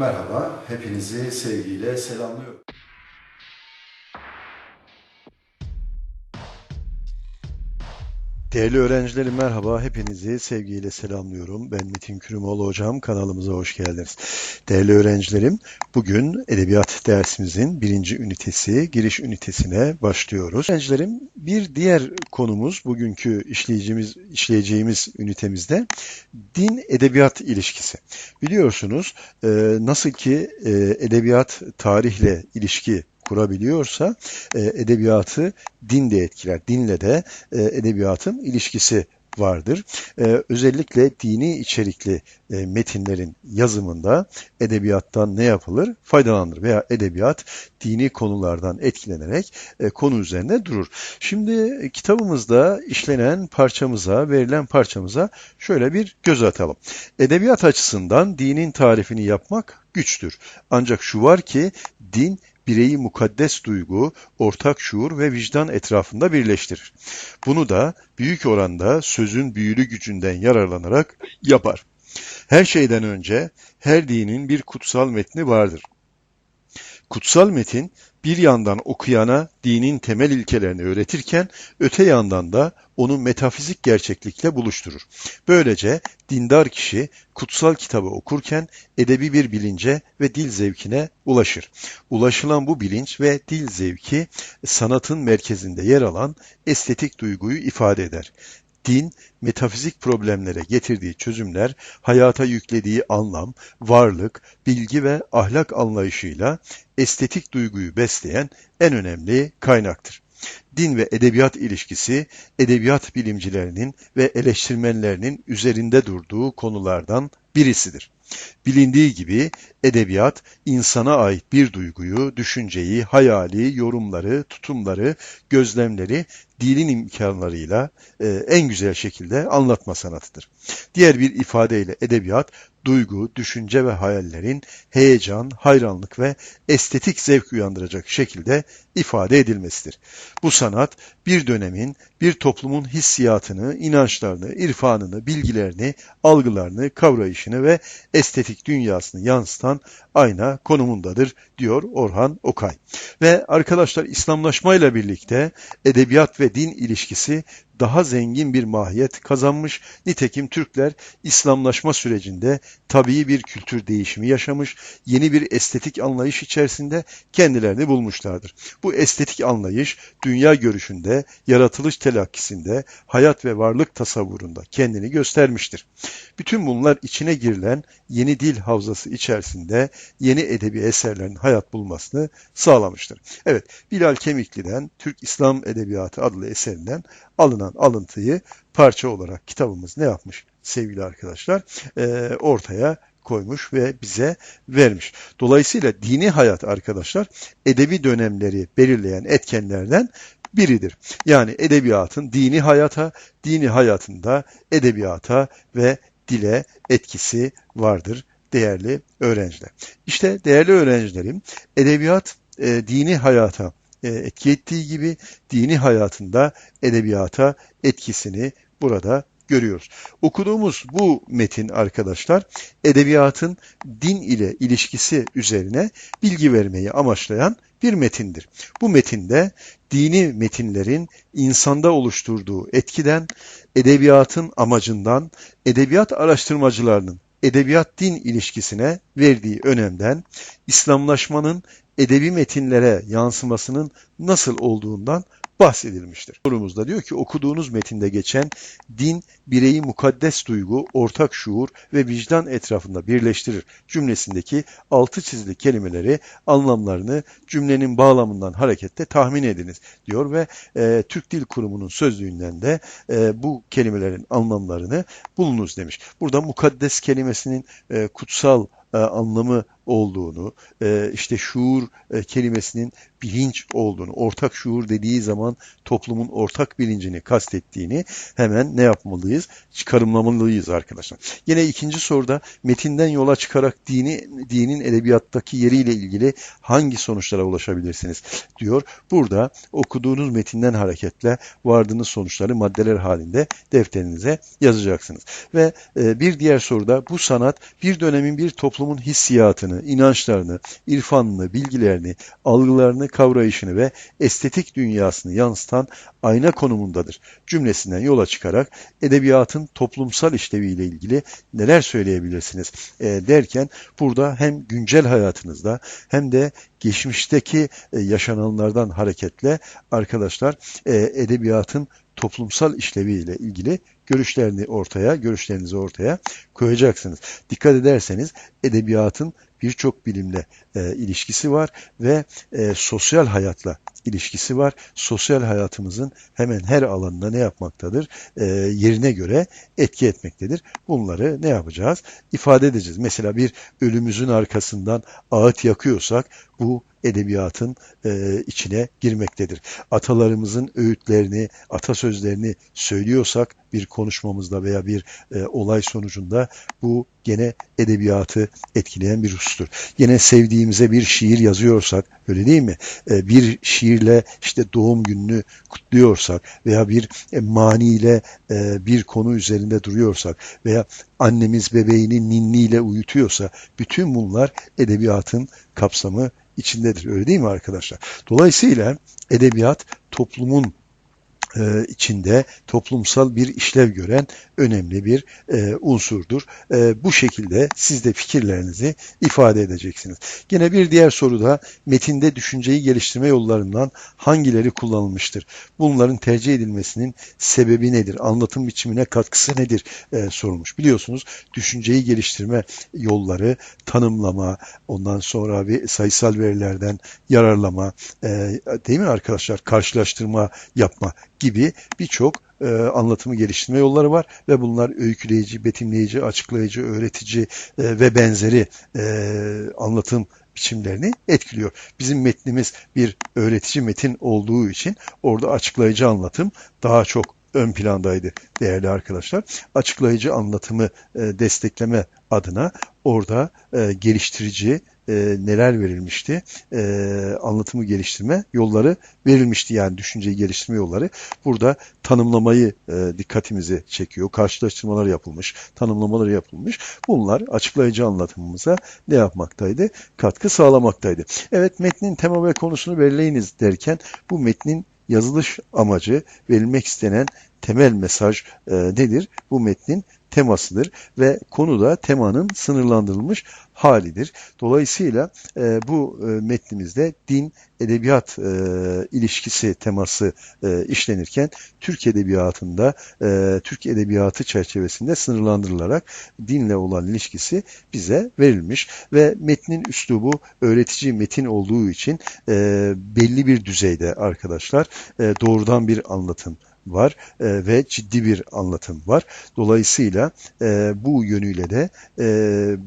Merhaba, hepinizi sevgiyle selamlıyorum. Değerli öğrencilerim merhaba, hepinizi sevgiyle selamlıyorum. Ben Metin Kürümoğlu hocam, kanalımıza hoş geldiniz. Değerli öğrencilerim, bugün edebiyat dersimizin birinci ünitesi, giriş ünitesine başlıyoruz. Öğrencilerim, bir diğer konumuz bugünkü işleyeceğimiz, işleyeceğimiz ünitemizde din edebiyat ilişkisi. Biliyorsunuz e, nasıl ki e, edebiyat tarihle ilişki kurabiliyorsa e, edebiyatı din de etkiler. Dinle de e, edebiyatın ilişkisi vardır. E, özellikle dini içerikli e, metinlerin yazımında edebiyattan ne yapılır? Faydalanır veya edebiyat dini konulardan etkilenerek e, konu üzerine durur. Şimdi kitabımızda işlenen parçamıza, verilen parçamıza şöyle bir göz atalım. Edebiyat açısından dinin tarifini yapmak güçtür. Ancak şu var ki din bireyi mukaddes duygu, ortak şuur ve vicdan etrafında birleştirir. Bunu da büyük oranda sözün büyülü gücünden yararlanarak yapar. Her şeyden önce her dinin bir kutsal metni vardır. Kutsal metin bir yandan okuyana dinin temel ilkelerini öğretirken öte yandan da onu metafizik gerçeklikle buluşturur. Böylece dindar kişi kutsal kitabı okurken edebi bir bilince ve dil zevkine ulaşır. Ulaşılan bu bilinç ve dil zevki sanatın merkezinde yer alan estetik duyguyu ifade eder. Din, metafizik problemlere getirdiği çözümler, hayata yüklediği anlam, varlık, bilgi ve ahlak anlayışıyla estetik duyguyu besleyen en önemli kaynaktır. Din ve edebiyat ilişkisi, edebiyat bilimcilerinin ve eleştirmenlerinin üzerinde durduğu konulardan birisidir. Bilindiği gibi edebiyat insana ait bir duyguyu, düşünceyi, hayali, yorumları, tutumları, gözlemleri dilin imkanlarıyla e, en güzel şekilde anlatma sanatıdır. Diğer bir ifadeyle edebiyat duygu, düşünce ve hayallerin heyecan, hayranlık ve estetik zevk uyandıracak şekilde ifade edilmesidir. Bu sanat bir dönemin, bir toplumun hissiyatını, inançlarını, irfanını, bilgilerini, algılarını, kavrayışını ve estetik dünyasını yansıtan ayna konumundadır diyor Orhan Okay. Ve arkadaşlar İslamlaşmayla birlikte edebiyat ve din ilişkisi daha zengin bir mahiyet kazanmış. Nitekim Türkler İslamlaşma sürecinde tabii bir kültür değişimi yaşamış, yeni bir estetik anlayış içerisinde kendilerini bulmuşlardır. Bu estetik anlayış dünya görüşünde, yaratılış telakkisinde, hayat ve varlık tasavvurunda kendini göstermiştir. Bütün bunlar içine girilen yeni dil havzası içerisinde yeni edebi eserlerin hayat bulmasını sağlamıştır. Evet, Bilal Kemikli'den Türk İslam Edebiyatı adlı eserinden alınan alıntıyı parça olarak kitabımız ne yapmış sevgili arkadaşlar? E, ortaya koymuş ve bize vermiş. Dolayısıyla dini hayat arkadaşlar edebi dönemleri belirleyen etkenlerden biridir. Yani edebiyatın dini hayata, dini hayatında edebiyata ve dile etkisi vardır değerli öğrenciler. İşte değerli öğrencilerim edebiyat e, dini hayata etki ettiği gibi dini hayatında edebiyata etkisini burada görüyoruz. Okuduğumuz bu metin arkadaşlar edebiyatın din ile ilişkisi üzerine bilgi vermeyi amaçlayan bir metindir. Bu metinde dini metinlerin insanda oluşturduğu etkiden, edebiyatın amacından, edebiyat araştırmacılarının edebiyat-din ilişkisine verdiği önemden, İslamlaşmanın edebi metinlere yansımasının nasıl olduğundan bahsedilmiştir. Sorumuzda diyor ki okuduğunuz metinde geçen din bireyi mukaddes duygu, ortak şuur ve vicdan etrafında birleştirir cümlesindeki altı çizili kelimeleri anlamlarını cümlenin bağlamından hareketle tahmin ediniz diyor ve e, Türk Dil Kurumu'nun sözlüğünden de e, bu kelimelerin anlamlarını bulunuz demiş. Burada mukaddes kelimesinin e, kutsal e, anlamı olduğunu, e, işte şuur e, kelimesinin bilinç olduğunu, ortak şuur dediği zaman toplumun ortak bilincini kastettiğini hemen ne yapmalıyız? Çıkarımlamalıyız arkadaşlar. Yine ikinci soruda metinden yola çıkarak dini dinin edebiyattaki yeriyle ilgili hangi sonuçlara ulaşabilirsiniz diyor. Burada okuduğunuz metinden hareketle vardığınız sonuçları maddeler halinde defterinize yazacaksınız. Ve bir diğer soruda bu sanat bir dönemin bir toplum toplumun hissiyatını, inançlarını, irfanını, bilgilerini, algılarını, kavrayışını ve estetik dünyasını yansıtan ayna konumundadır. Cümlesinden yola çıkarak edebiyatın toplumsal işleviyle ilgili neler söyleyebilirsiniz e, derken burada hem güncel hayatınızda hem de geçmişteki e, yaşananlardan hareketle arkadaşlar e, edebiyatın toplumsal işleviyle ilgili görüşlerini ortaya, görüşlerinizi ortaya koyacaksınız. Dikkat ederseniz edebiyatın birçok bilimle e, ilişkisi var ve e, sosyal hayatla ilişkisi var. Sosyal hayatımızın hemen her alanında ne yapmaktadır? E, yerine göre etki etmektedir. Bunları ne yapacağız? İfade edeceğiz. Mesela bir ölümümüzün arkasından ağıt yakıyorsak bu edebiyatın e, içine girmektedir. Atalarımızın öğütlerini, atasözlerini söylüyorsak bir konuşmamızda veya bir e, olay sonucunda bu gene edebiyatı etkileyen bir husustur. Yine sevdiğimize bir şiir yazıyorsak, öyle değil mi? E, bir şiirle işte doğum gününü kutluyorsak veya bir e, maniyle e, bir konu üzerinde duruyorsak veya annemiz bebeğini ninniyle uyutuyorsa bütün bunlar edebiyatın kapsamı içindedir. Öyle değil mi arkadaşlar? Dolayısıyla edebiyat toplumun e, içinde toplumsal bir işlev gören önemli bir e, unsurdur. E, bu şekilde siz de fikirlerinizi ifade edeceksiniz. Yine bir diğer soruda metinde düşünceyi geliştirme yollarından hangileri kullanılmıştır? Bunların tercih edilmesinin sebebi nedir? Anlatım biçimine katkısı nedir? E, sorulmuş. Biliyorsunuz düşünceyi geliştirme yolları tanımlama, ondan sonra bir sayısal verilerden yararlama, değil mi arkadaşlar? Karşılaştırma yapma gibi birçok e, anlatımı geliştirme yolları var ve bunlar öyküleyici, betimleyici, açıklayıcı, öğretici e, ve benzeri e, anlatım biçimlerini etkiliyor. Bizim metnimiz bir öğretici metin olduğu için orada açıklayıcı anlatım daha çok ön plandaydı değerli arkadaşlar. Açıklayıcı anlatımı e, destekleme adına orada e, geliştirici e, neler verilmişti? E, anlatımı geliştirme yolları verilmişti yani düşünceyi geliştirme yolları. Burada tanımlamayı e, dikkatimizi çekiyor. Karşılaştırmalar yapılmış, tanımlamalar yapılmış. Bunlar açıklayıcı anlatımımıza ne yapmaktaydı? Katkı sağlamaktaydı. Evet metnin tema ve konusunu belirleyiniz derken bu metnin yazılış amacı verilmek istenen temel mesaj e, nedir? Bu metnin temasıdır ve konu da temanın sınırlandırılmış halidir. Dolayısıyla e, bu e, metnimizde din edebiyat e, ilişkisi teması e, işlenirken Türk edebiyatında e, Türk edebiyatı çerçevesinde sınırlandırılarak dinle olan ilişkisi bize verilmiş ve metnin üslubu öğretici metin olduğu için e, belli bir düzeyde arkadaşlar e, doğrudan bir anlatım var e, ve ciddi bir anlatım var. Dolayısıyla e, bu yönüyle de e,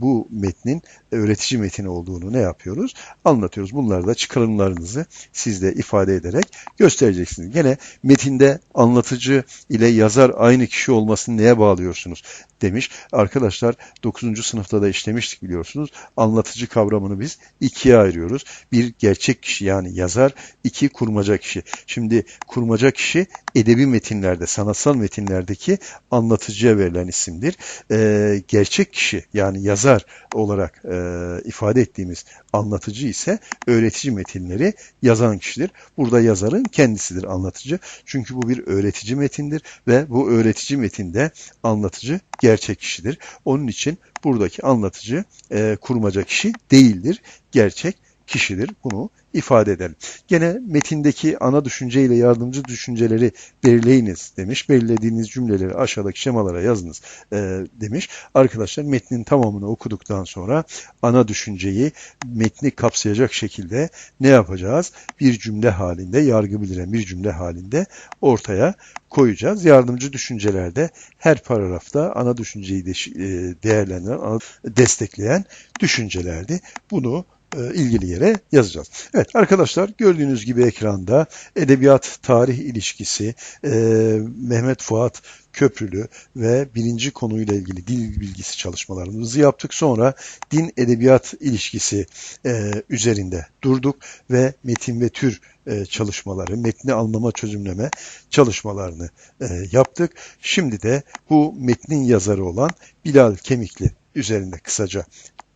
bu metnin öğretici metin olduğunu ne yapıyoruz? Anlatıyoruz. Bunları da çıkarımlarınızı siz de ifade ederek göstereceksiniz. Gene metinde anlatıcı ile yazar aynı kişi olmasını neye bağlıyorsunuz? Demiş. Arkadaşlar 9. sınıfta da işlemiştik biliyorsunuz. Anlatıcı kavramını biz ikiye ayırıyoruz. Bir gerçek kişi yani yazar, iki kurmaca kişi. Şimdi kurmaca kişi edebi metinlerde, sanatsal metinlerdeki anlatıcıya verilen isimdir. Ee, gerçek kişi yani yazar olarak e, ifade ettiğimiz anlatıcı ise öğretici metinleri yazan kişidir. Burada yazarın kendisidir anlatıcı. Çünkü bu bir öğretici metindir ve bu öğretici metinde anlatıcı gerçek kişidir. Onun için buradaki anlatıcı e, kurmaca kişi değildir. Gerçek kişidir. Bunu ifade edelim. Gene metindeki ana düşünce ile yardımcı düşünceleri belirleyiniz demiş. Belirlediğiniz cümleleri aşağıdaki şemalara yazınız e, demiş. Arkadaşlar metnin tamamını okuduktan sonra ana düşünceyi metni kapsayacak şekilde ne yapacağız? Bir cümle halinde, yargı bildiren bir cümle halinde ortaya koyacağız. Yardımcı düşüncelerde her paragrafta ana düşünceyi de, e, değerlendiren, destekleyen düşüncelerdi. Bunu ilgili yere yazacağız. Evet arkadaşlar gördüğünüz gibi ekranda edebiyat tarih ilişkisi e, Mehmet Fuat Köprülü ve birinci konuyla ilgili dil bilgisi çalışmalarımızı yaptık. Sonra din edebiyat ilişkisi e, üzerinde durduk ve metin ve tür e, çalışmaları, metni anlama çözümleme çalışmalarını e, yaptık. Şimdi de bu metnin yazarı olan Bilal Kemikli üzerinde kısaca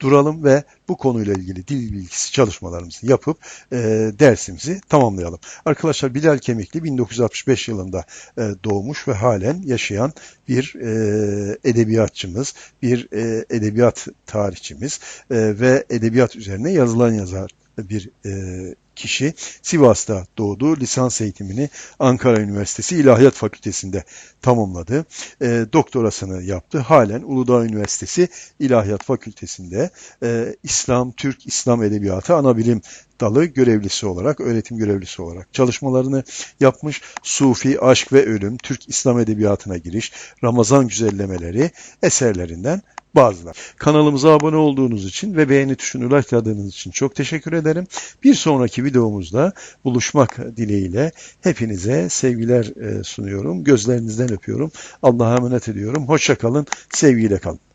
duralım ve bu konuyla ilgili dil bilgisi çalışmalarımızı yapıp e, dersimizi tamamlayalım. Arkadaşlar Bilal Kemikli 1965 yılında e, doğmuş ve halen yaşayan bir e, edebiyatçımız, bir e, edebiyat tarihçimiz e, ve edebiyat üzerine yazılan yazar bir e, kişi. Sivas'ta doğdu. Lisans eğitimini Ankara Üniversitesi İlahiyat Fakültesi'nde tamamladı. E, doktorasını yaptı. Halen Uludağ Üniversitesi İlahiyat Fakültesi'nde e, İslam, Türk İslam Edebiyatı Anabilim dalı görevlisi olarak, öğretim görevlisi olarak çalışmalarını yapmış. Sufi, Aşk ve Ölüm, Türk İslam Edebiyatı'na giriş, Ramazan güzellemeleri eserlerinden bazılar. Kanalımıza abone olduğunuz için ve beğeni tuşunu likeladığınız için çok teşekkür ederim. Bir sonraki videomuzda buluşmak dileğiyle hepinize sevgiler e, sunuyorum. Gözlerinizden öpüyorum. Allah'a emanet ediyorum. Hoşça kalın, sevgiyle kalın.